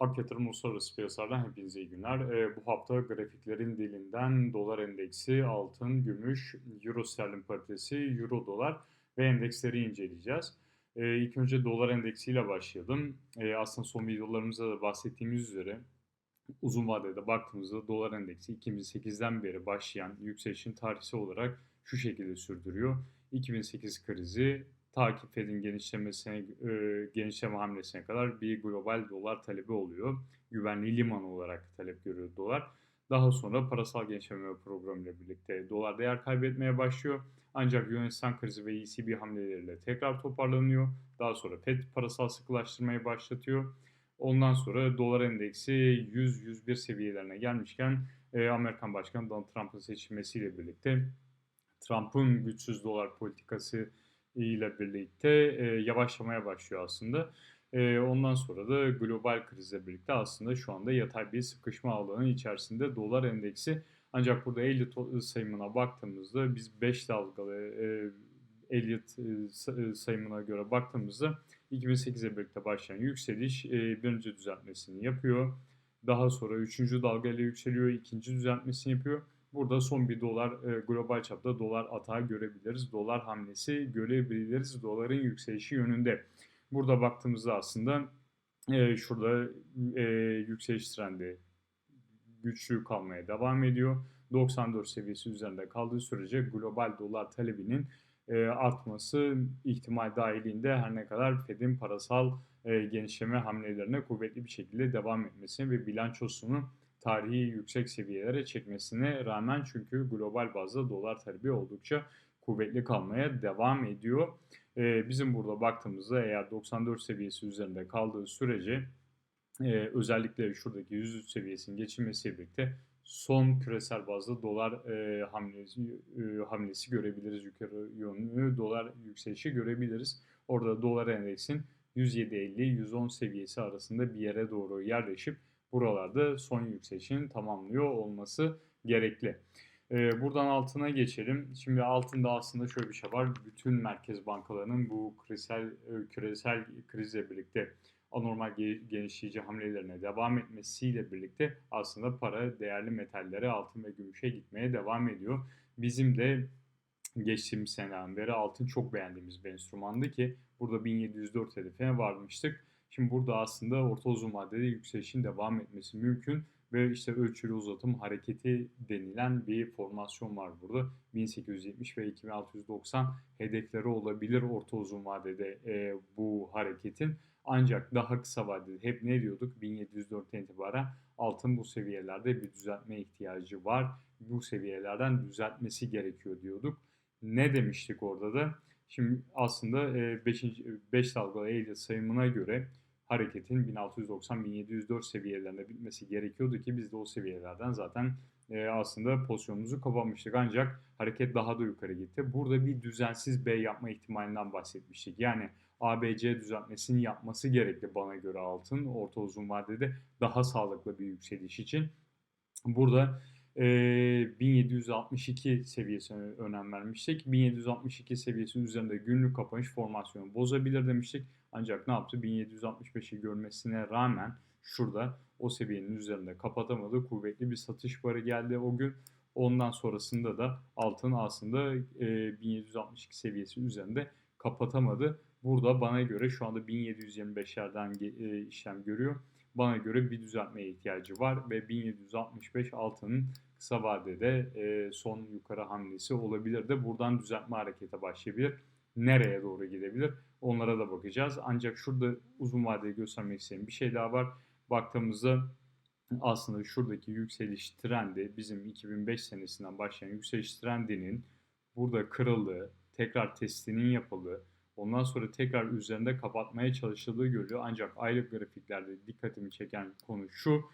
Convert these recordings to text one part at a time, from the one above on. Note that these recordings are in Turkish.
Ak Yatırım Uluslararası Piyasalardan hepinize iyi günler. Ee, bu hafta grafiklerin dilinden dolar endeksi, altın, gümüş, euro sterlin paritesi, euro dolar ve endeksleri inceleyeceğiz. Ee, ilk önce dolar endeksiyle başlayalım. Ee, aslında son videolarımızda da bahsettiğimiz üzere uzun vadede baktığımızda dolar endeksi 2008'den beri başlayan yükselişin tarihsel olarak şu şekilde sürdürüyor. 2008 krizi takip Fed'in genişlemesine, e, genişleme hamlesine kadar bir global dolar talebi oluyor. Güvenli liman olarak talep görüyor dolar. Daha sonra parasal genişleme programı ile birlikte dolar değer kaybetmeye başlıyor. Ancak Yunanistan krizi ve ECB hamleleriyle tekrar toparlanıyor. Daha sonra Fed parasal sıkılaştırmayı başlatıyor. Ondan sonra dolar endeksi 100-101 seviyelerine gelmişken e, Amerikan Başkanı Donald Trump'ın seçilmesiyle birlikte Trump'ın güçsüz dolar politikası ile birlikte e, yavaşlamaya başlıyor aslında. E, ondan sonra da global krizle birlikte aslında şu anda yatay bir sıkışma alanı içerisinde dolar endeksi. Ancak burada Elliot sayımına baktığımızda biz 5 dalgalı e, Elliot e, sayımına göre baktığımızda 2008'e birlikte başlayan yükseliş e, birinci düzeltmesini yapıyor. Daha sonra üçüncü dalgayla yükseliyor, ikinci düzeltmesini yapıyor. Burada son bir dolar e, global çapta dolar atağı görebiliriz. Dolar hamlesi görebiliriz doların yükselişi yönünde. Burada baktığımızda aslında e, şurada e, yükseliş trendi güçlü kalmaya devam ediyor. 94 seviyesi üzerinde kaldığı sürece global dolar talebinin e, artması ihtimal dahilinde her ne kadar Fed'in parasal e, genişleme hamlelerine kuvvetli bir şekilde devam etmesini ve bilançosunu tarihi yüksek seviyelere çekmesine rağmen çünkü global bazda dolar talebi oldukça kuvvetli kalmaya devam ediyor. Ee, bizim burada baktığımızda eğer 94 seviyesi üzerinde kaldığı sürece e, özellikle şuradaki 100 seviyesinin geçilmesiyle birlikte son küresel bazda dolar e, hamlesi, e, hamlesi görebiliriz. Yukarı yönlü dolar yükselişi görebiliriz. Orada dolar endeksin 107.50-110 seviyesi arasında bir yere doğru yerleşip buralarda son yükselişin tamamlıyor olması gerekli. Ee, buradan altına geçelim. Şimdi altında aslında şöyle bir şey var. Bütün merkez bankalarının bu küresel, e, küresel krizle birlikte anormal genişleyici hamlelerine devam etmesiyle birlikte aslında para değerli metallere, altın ve gümüşe gitmeye devam ediyor. Bizim de geçtiğimiz seneden beri altın çok beğendiğimiz bir enstrümandı ki burada 1704 hedefine varmıştık. Şimdi burada aslında orta uzun vadede yükselişin devam etmesi mümkün ve işte ölçülü uzatım hareketi denilen bir formasyon var burada. 1870 ve 2690 hedefleri olabilir orta uzun vadede e, bu hareketin. Ancak daha kısa vadede hep ne diyorduk? 1704 itibaren altın bu seviyelerde bir düzeltme ihtiyacı var. Bu seviyelerden düzeltmesi gerekiyor diyorduk. Ne demiştik orada da? Şimdi aslında 5. E, 5 dalgalı Eylül sayımına göre hareketin 1690-1704 seviyelerinde bitmesi gerekiyordu ki biz de o seviyelerden zaten e, aslında pozisyonumuzu kapamıştık. Ancak hareket daha da yukarı gitti. Burada bir düzensiz B yapma ihtimalinden bahsetmiştik. Yani ABC düzeltmesini yapması gerekli bana göre altın orta uzun vadede daha sağlıklı bir yükseliş için. Burada e, 1762 seviyesine önem vermiştik. 1762 seviyesinin üzerinde günlük kapanış formasyonu bozabilir demiştik. Ancak ne yaptı? 1765'i görmesine rağmen şurada o seviyenin üzerinde kapatamadı. Kuvvetli bir satış barı geldi o gün. Ondan sonrasında da altın aslında e, 1762 seviyesi üzerinde kapatamadı. Burada bana göre şu anda 1725'lerden e, işlem görüyor. Bana göre bir düzeltmeye ihtiyacı var ve 1765 altının kısa vadede e, son yukarı hamlesi olabilir de buradan düzeltme harekete başlayabilir. Nereye doğru gidebilir? Onlara da bakacağız. Ancak şurada uzun vadeli göstermek istediğim bir şey daha var. Baktığımızda aslında şuradaki yükseliş trendi bizim 2005 senesinden başlayan yükseliş trendinin burada kırıldığı, tekrar testinin yapıldığı, ondan sonra tekrar üzerinde kapatmaya çalışıldığı görülüyor. Ancak aylık grafiklerde dikkatimi çeken konu şu.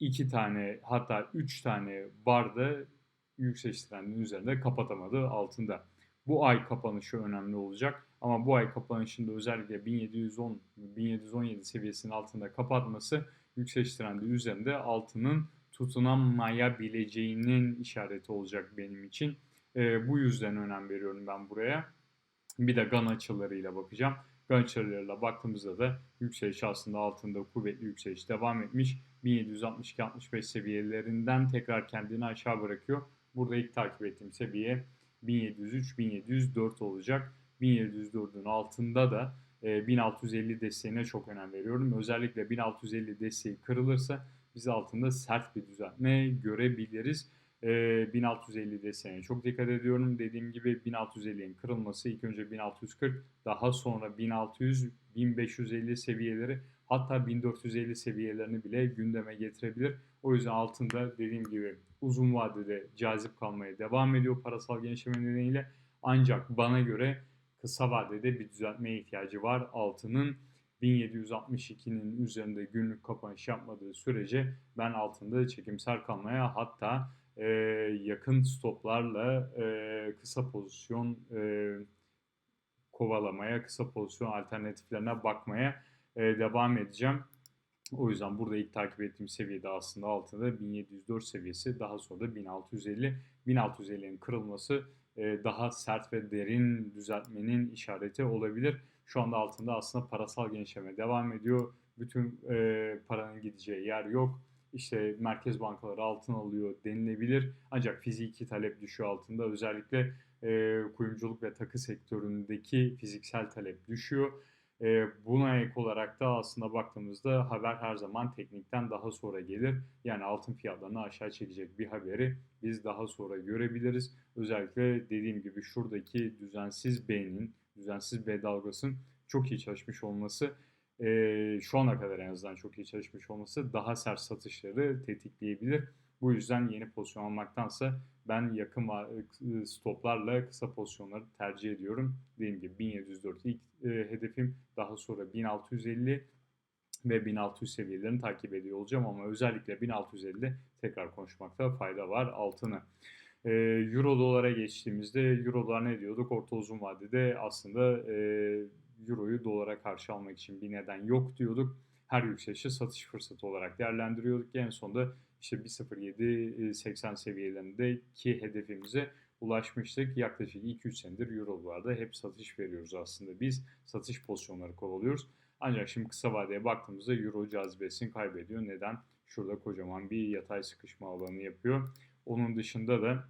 iki tane hatta üç tane barda yükseliş trendinin üzerinde kapatamadı altında. Bu ay kapanışı önemli olacak. Ama bu ay kapanışında özellikle 1710 1717 seviyesinin altında kapatması yükseliş trendi üzerinde altının tutunamayabileceğinin işareti olacak benim için. E, bu yüzden önem veriyorum ben buraya. Bir de GAN açılarıyla bakacağım. Ganiçerilerle baktığımızda da yükseliş aslında altında kuvvetli yükseliş devam etmiş. 1762-65 seviyelerinden tekrar kendini aşağı bırakıyor. Burada ilk takip ettiğim seviye 1703-1704 olacak. 1704'ün altında da 1650 desteğine çok önem veriyorum. Özellikle 1650 desteği kırılırsa biz altında sert bir düzeltme görebiliriz. 1650 desteğine çok dikkat ediyorum. Dediğim gibi 1650'nin kırılması ilk önce 1640 daha sonra 1600 1550 seviyeleri hatta 1450 seviyelerini bile gündeme getirebilir. O yüzden altında dediğim gibi uzun vadede cazip kalmaya devam ediyor parasal genişleme nedeniyle. Ancak bana göre kısa vadede bir düzeltmeye ihtiyacı var. Altının 1762'nin üzerinde günlük kapanış yapmadığı sürece ben altında çekimsel kalmaya hatta e, yakın stoplarla e, kısa pozisyon e, kovalamaya, kısa pozisyon alternatiflerine bakmaya e, devam edeceğim. O yüzden burada ilk takip ettiğim seviyede aslında altında 1704 seviyesi daha sonra da 1650. 1650'nin kırılması daha sert ve derin düzeltmenin işareti olabilir. Şu anda altında aslında parasal genişleme devam ediyor. Bütün e, paranın gideceği yer yok. İşte merkez bankaları altın alıyor denilebilir. Ancak fiziki talep düşüyor altında. Özellikle e, kuyumculuk ve takı sektöründeki fiziksel talep düşüyor. E, buna ek olarak da aslında baktığımızda haber her zaman teknikten daha sonra gelir. Yani altın fiyatlarını aşağı çekecek bir haberi biz daha sonra görebiliriz. Özellikle dediğim gibi şuradaki düzensiz B'nin, düzensiz B dalgasının çok iyi çalışmış olması e, şu ana kadar en azından çok iyi çalışmış olması daha sert satışları tetikleyebilir. Bu yüzden yeni pozisyon almaktansa ben yakın stoplarla kısa pozisyonları tercih ediyorum. Dediğim gibi 1704 ilk e, hedefim daha sonra 1650 ve 1600 seviyelerini takip ediyor olacağım ama özellikle 1650'de tekrar konuşmakta fayda var altını. E, Euro dolara geçtiğimizde Euro dolar ne diyorduk? Orta uzun vadede aslında e, Euro'yu dolara karşı almak için bir neden yok diyorduk. Her yükselişi satış fırsatı olarak değerlendiriyorduk. En sonunda işte 1.07.80 seviyelerindeki hedefimize ulaşmıştık. Yaklaşık 2-3 senedir Euro dolarda hep satış veriyoruz aslında. Biz satış pozisyonları kovalıyoruz. Ancak şimdi kısa vadeye baktığımızda Euro cazibesini kaybediyor. Neden? Şurada kocaman bir yatay sıkışma alanı yapıyor. Onun dışında da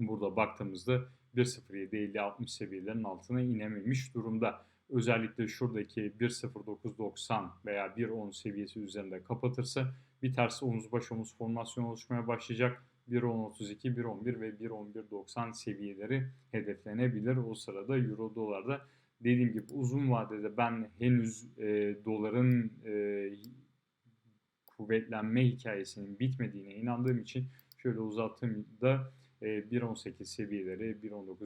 burada baktığımızda 1.07.50-60 seviyelerinin altına inememiş durumda özellikle şuradaki 1.0990 veya 1.10 seviyesi üzerinde kapatırsa bir ters omuz baş omuz formasyon oluşmaya başlayacak. 1.10.32, 1.11 ve 1.11.90 seviyeleri hedeflenebilir. O sırada Euro dolarda dediğim gibi uzun vadede ben henüz e, doların e, kuvvetlenme hikayesinin bitmediğine inandığım için şöyle uzattığımda 1.18 seviyeleri, 1.19,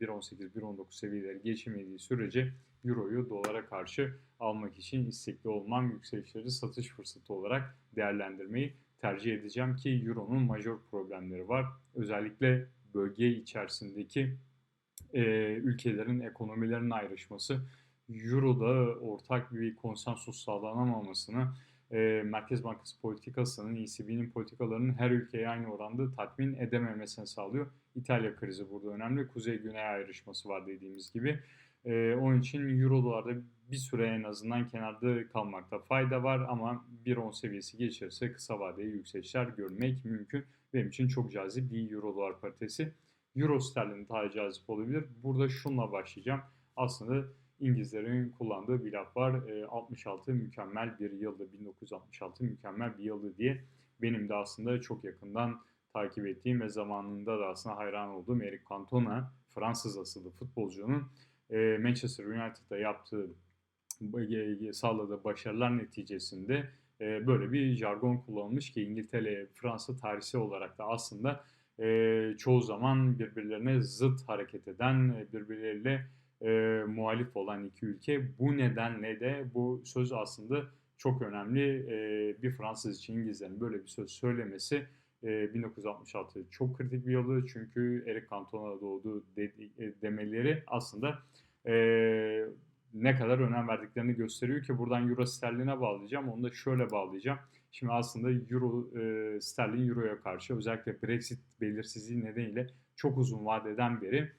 1.18, 1.19 seviyeleri geçemediği sürece Euro'yu dolara karşı almak için istekli olmam, yükselişleri satış fırsatı olarak değerlendirmeyi tercih edeceğim ki Euro'nun majör problemleri var. Özellikle bölge içerisindeki e, ülkelerin ekonomilerinin ayrışması, Euro'da ortak bir konsensus sağlanamamasını e, Merkez Bankası politikasının, ECB'nin politikalarının her ülkeye aynı oranda tatmin edememesini sağlıyor. İtalya krizi burada önemli. Kuzey-Güney ayrışması var dediğimiz gibi. E, onun için Euro dolarda bir süre en azından kenarda kalmakta fayda var ama 1.10 seviyesi geçirse kısa vadeli yükselişler görmek mümkün. Benim için çok cazip bir Euro dolar paritesi. Euro sterlin daha cazip olabilir. Burada şunla başlayacağım. Aslında İngilizlerin kullandığı bir laf var. E, 66 mükemmel bir yıldı, 1966 mükemmel bir yıldı diye. Benim de aslında çok yakından takip ettiğim ve zamanında da aslında hayran olduğum Eric Cantona, Fransız asıllı futbolcunun Manchester United'da yaptığı sağladığı başarılar neticesinde böyle bir jargon kullanılmış ki İngiltere, Fransa tarihsel olarak da aslında çoğu zaman birbirlerine zıt hareket eden, birbirleriyle e, muhalif olan iki ülke. Bu nedenle de bu söz aslında çok önemli. E, bir Fransız için İngilizlerin böyle bir söz söylemesi e, 1966 çok kritik bir yılı çünkü Eric Cantona doğdu de, demeleri aslında e, ne kadar önem verdiklerini gösteriyor ki buradan Euro sterline bağlayacağım. Onu da şöyle bağlayacağım. Şimdi aslında Euro e, sterlin Euro'ya karşı özellikle Brexit belirsizliği nedeniyle çok uzun vadeden beri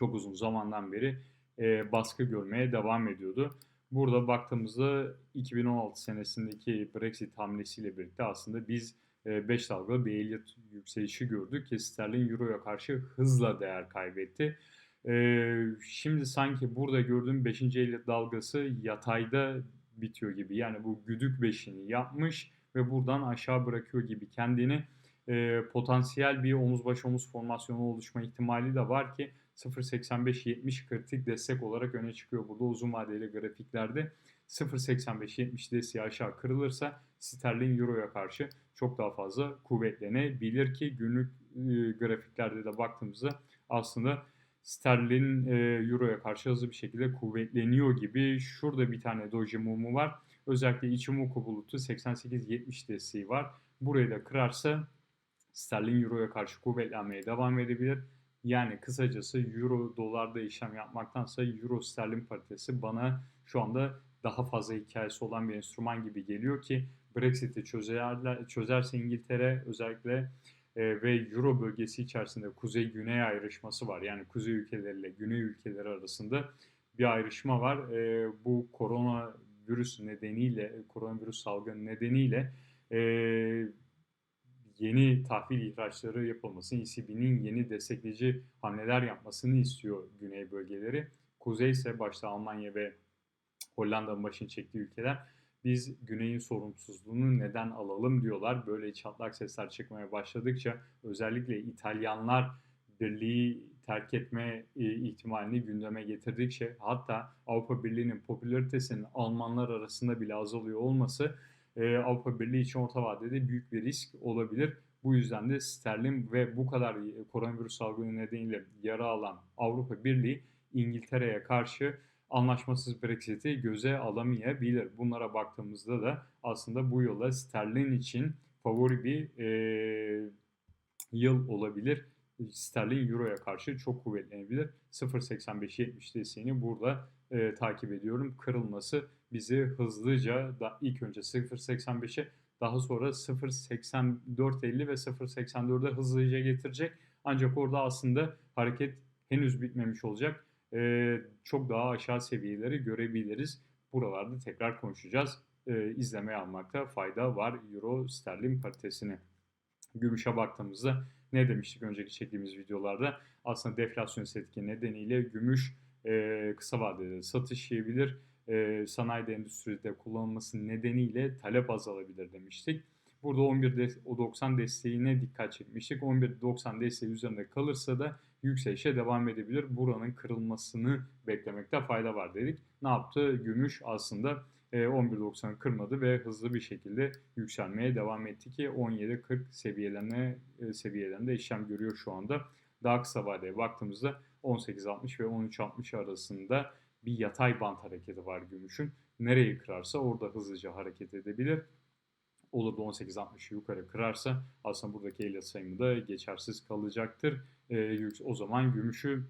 çok uzun zamandan beri e, baskı görmeye devam ediyordu. Burada baktığımızda 2016 senesindeki Brexit hamlesiyle birlikte aslında biz 5 dalgalı bir ehliyet yükselişi gördük ki euroya karşı hızla değer kaybetti. Şimdi sanki burada gördüğüm 5. ehliyet dalgası yatayda bitiyor gibi. Yani bu güdük beşini yapmış ve buradan aşağı bırakıyor gibi kendini. Potansiyel bir omuz baş omuz formasyonu oluşma ihtimali de var ki 0.85-70 kritik destek olarak öne çıkıyor burada uzun vadeli grafiklerde. 0.85-70 desteği aşağı kırılırsa sterlin euroya karşı çok daha fazla kuvvetlenebilir ki günlük e, grafiklerde de baktığımızda aslında sterlin e, euroya karşı hızlı bir şekilde kuvvetleniyor gibi. Şurada bir tane doji mumu var. Özellikle Ichimoku bulutu 88-70 desteği var. Burayı da kırarsa sterlin euroya karşı kuvvetlenmeye devam edebilir. Yani kısacası euro dolarda işlem yapmaktansa euro sterlin paritesi bana şu anda daha fazla hikayesi olan bir enstrüman gibi geliyor ki Brexit'i çözerler, çözerse İngiltere özellikle e, ve Euro bölgesi içerisinde kuzey-güney ayrışması var. Yani kuzey ülkeleriyle güney ülkeleri arasında bir ayrışma var. E, bu korona virüs nedeniyle, koronavirüs salgını nedeniyle e, yeni tahvil ihraçları yapılmasını, ECB'nin yeni destekleyici hamleler yapmasını istiyor güney bölgeleri. Kuzey ise başta Almanya ve Hollanda'nın başını çektiği ülkeler biz güneyin sorumsuzluğunu neden alalım diyorlar. Böyle çatlak sesler çıkmaya başladıkça özellikle İtalyanlar birliği terk etme e, ihtimalini gündeme getirdikçe hatta Avrupa Birliği'nin popülaritesinin Almanlar arasında bile azalıyor olması e, Avrupa Birliği için orta vadede büyük bir risk olabilir. Bu yüzden de sterlin ve bu kadar koronavirüs salgını nedeniyle yara alan Avrupa Birliği İngiltere'ye karşı anlaşmasız Brexit'i göze alamayabilir. Bunlara baktığımızda da aslında bu yola sterlin için favori bir e, yıl olabilir. Sterlin Euro'ya karşı çok kuvvetlenebilir. 0.85-70 desteğini burada e, takip ediyorum. Kırılması bizi hızlıca da ilk önce 0.85'e daha sonra 0.84.50 ve 0.84'e hızlıca getirecek. Ancak orada aslında hareket henüz bitmemiş olacak e, çok daha aşağı seviyeleri görebiliriz. Buralarda tekrar konuşacağız. E, izlemeye almakta fayda var Euro sterlin paritesini. Gümüşe baktığımızda ne demiştik önceki çektiğimiz videolarda? Aslında deflasyon etki nedeniyle gümüş e, kısa vadede satış yiyebilir. E, sanayide endüstride kullanılması nedeniyle talep azalabilir demiştik. Burada 11.90 desteğine dikkat çekmiştik. 11.90 desteği üzerinde kalırsa da yükselişe devam edebilir. Buranın kırılmasını beklemekte fayda var dedik. Ne yaptı? Gümüş aslında 11.90'ı e, kırmadı ve hızlı bir şekilde yükselmeye devam etti ki 17.40 seviyelerine e, seviyelerinde işlem görüyor şu anda. Daha kısa vadeye baktığımızda 18.60 ve 13.60 arasında bir yatay bant hareketi var gümüşün. Nereyi kırarsa orada hızlıca hareket edebilir olur da 18.60'ı yukarı kırarsa aslında buradaki ehliyet sayımı da geçersiz kalacaktır. E, o zaman gümüşü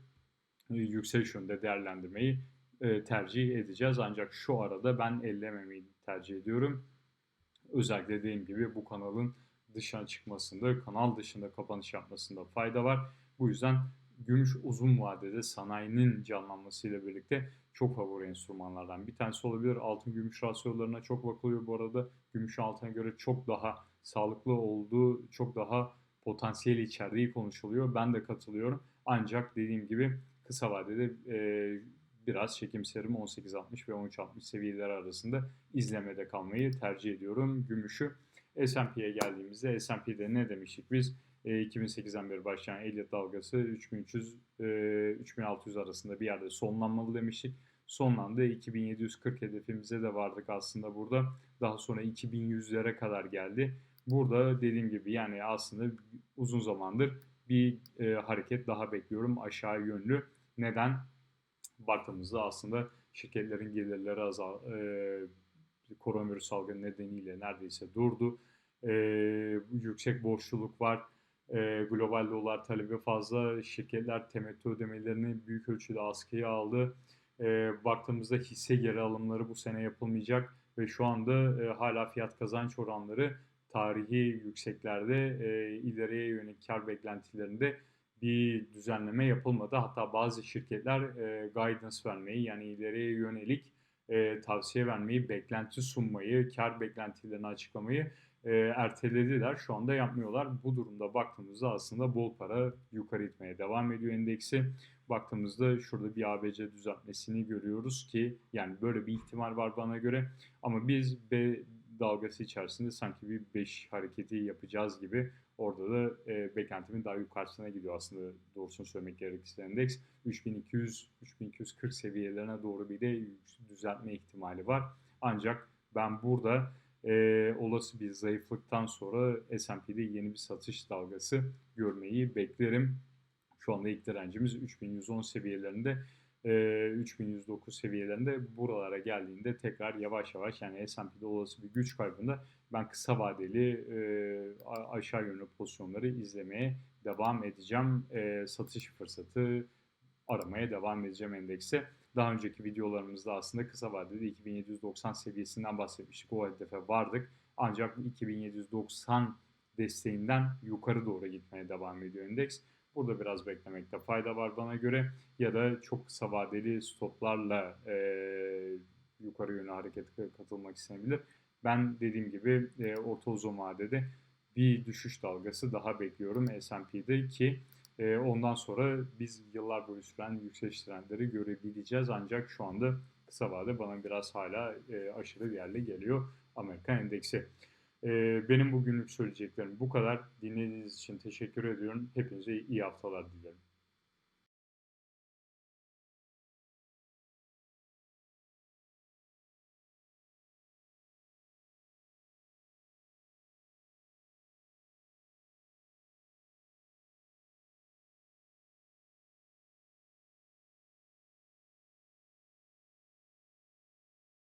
e, yükseliş yönünde değerlendirmeyi e, tercih edeceğiz. Ancak şu arada ben ellememeyi tercih ediyorum. Özellikle dediğim gibi bu kanalın dışına çıkmasında, kanal dışında kapanış yapmasında fayda var. Bu yüzden gümüş uzun vadede sanayinin canlanmasıyla birlikte çok favori enstrümanlardan bir tanesi olabilir. Altın gümüş rasyolarına çok bakılıyor bu arada. Gümüş altına göre çok daha sağlıklı olduğu, çok daha potansiyeli içerdiği konuşuluyor. Ben de katılıyorum. Ancak dediğim gibi kısa vadede e, biraz çekimserim 18.60 ve 13.60 seviyeleri arasında izlemede kalmayı tercih ediyorum gümüşü. S&P'ye geldiğimizde S&P'de ne demiştik biz? 2008'den e, beri başlayan Elliott dalgası 3300 3600 e, arasında bir yerde sonlanmalı demiştik. Sonlandı. 2740 hedefimize de vardık aslında burada. Daha sonra 2100'lere kadar geldi. Burada dediğim gibi yani aslında uzun zamandır bir e, hareket daha bekliyorum aşağı yönlü. Neden? Baktığımızda aslında şirketlerin gelirleri azal, e, koronavirüs salgını nedeniyle neredeyse durdu. E, yüksek borçluluk var e, global dolar talebi fazla. Şirketler temettü ödemelerini büyük ölçüde askıya aldı. E, baktığımızda hisse geri alımları bu sene yapılmayacak ve şu anda e, hala fiyat kazanç oranları tarihi yükseklerde e, ileriye yönelik kar beklentilerinde bir düzenleme yapılmadı. Hatta bazı şirketler e, guidance vermeyi yani ileriye yönelik e, tavsiye vermeyi, beklenti sunmayı, kar beklentilerini açıklamayı e, ertelediler. Şu anda yapmıyorlar. Bu durumda baktığımızda aslında bol para yukarı itmeye devam ediyor endeksi. Baktığımızda şurada bir ABC düzeltmesini görüyoruz ki yani böyle bir ihtimal var bana göre. Ama biz B dalgası içerisinde sanki bir 5 hareketi yapacağız gibi orada da e, beklentimin daha yukarısına gidiyor aslında doğrusunu söylemek gerekirse endeks 3200 3240 seviyelerine doğru bir de düzeltme ihtimali var. Ancak ben burada e, olası bir zayıflıktan sonra S&P'de yeni bir satış dalgası görmeyi beklerim. Şu anda ilk direncimiz 3110 seviyelerinde. E, 3109 seviyelerinde buralara geldiğinde tekrar yavaş yavaş yani S&P'de olası bir güç kaybında ben kısa vadeli aşağı yönlü pozisyonları izlemeye devam edeceğim. Satış fırsatı aramaya devam edeceğim endekse. Daha önceki videolarımızda aslında kısa vadede 2790 seviyesinden bahsetmiştik. O hedefe vardık. Ancak 2790 desteğinden yukarı doğru gitmeye devam ediyor endeks. Burada biraz beklemekte fayda var bana göre. Ya da çok kısa vadeli stoplarla e, yukarı yönlü harekete katılmak istenebilir. Ben dediğim gibi e, orta uzun vadede bir düşüş dalgası daha bekliyorum S&P'de ki e, ondan sonra biz yıllar boyu süren yükseliş trendleri görebileceğiz. Ancak şu anda kısa vade bana biraz hala e, aşırı değerli geliyor Amerikan endeksi. E, benim bugünlük söyleyeceklerim bu kadar. Dinlediğiniz için teşekkür ediyorum. Hepinize iyi haftalar dilerim.